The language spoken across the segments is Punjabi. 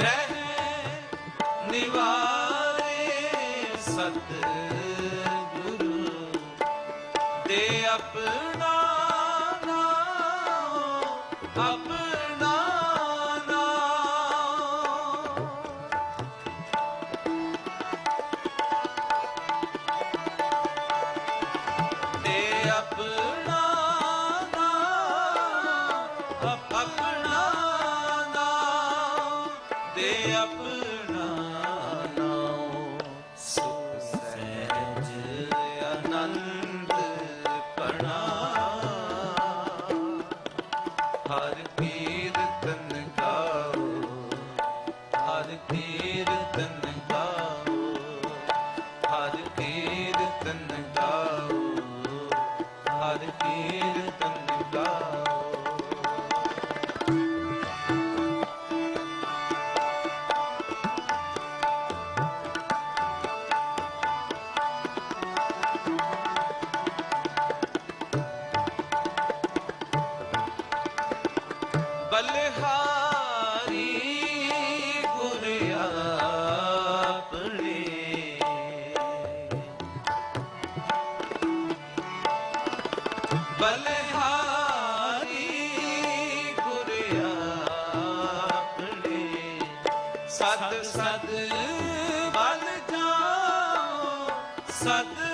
ਰਹਿ ਨਿਵਾਰੇ ਸਤ 啊。ਸਤ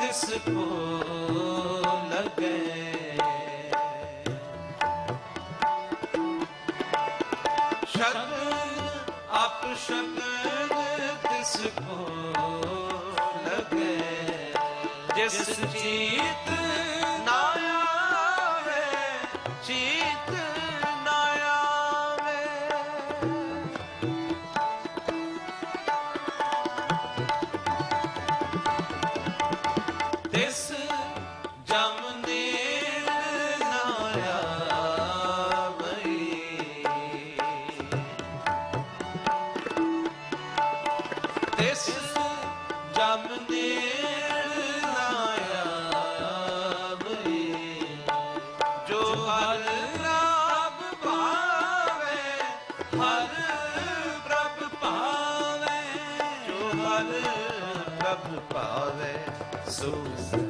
किसको लगे शगन अपशगन किसको लगे जिस जीत ਤਿਸ ਜਮ ਨੀਰ ਨਾਰਿਆ ਬਈ ਤਿਸ ਜੋ ਹਰ ਰਾਮ ਹਰ ਪ੍ਰਭ ਭਾਵੇ, ਜੋ ਹਰ ਪ੍ਰਭ ਭਾਵੇ। So.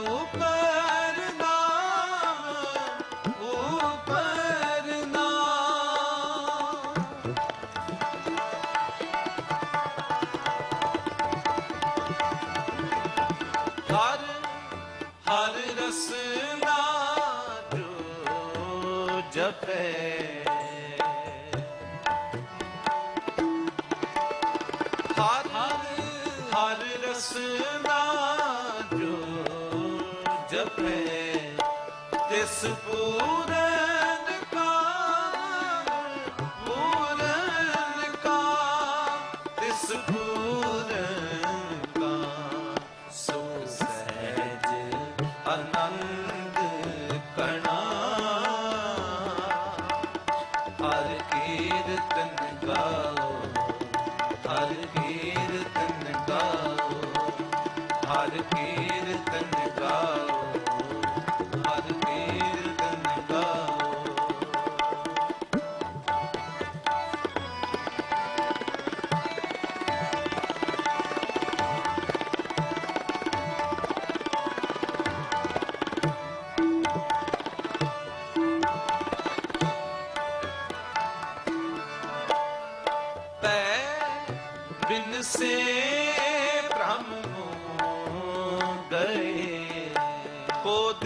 ਹਰ ਹਰ ਰਸਨਾ ਜੋ ਜਪੇ। ਹਰ ਹਰ ਰਸਨਾ ਜੋ ਜਪੇ ਤਿਸ ਪੂਰੇ ਹਰ ਕੀਰਤਨ ਗਾਵੇ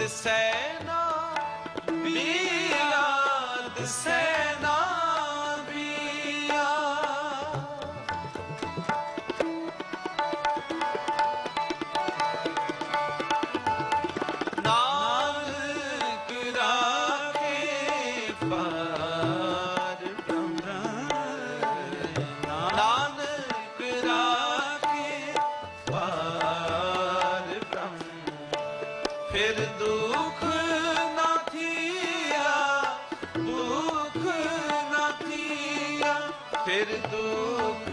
say ਫਿਰ ਦੁੱਖ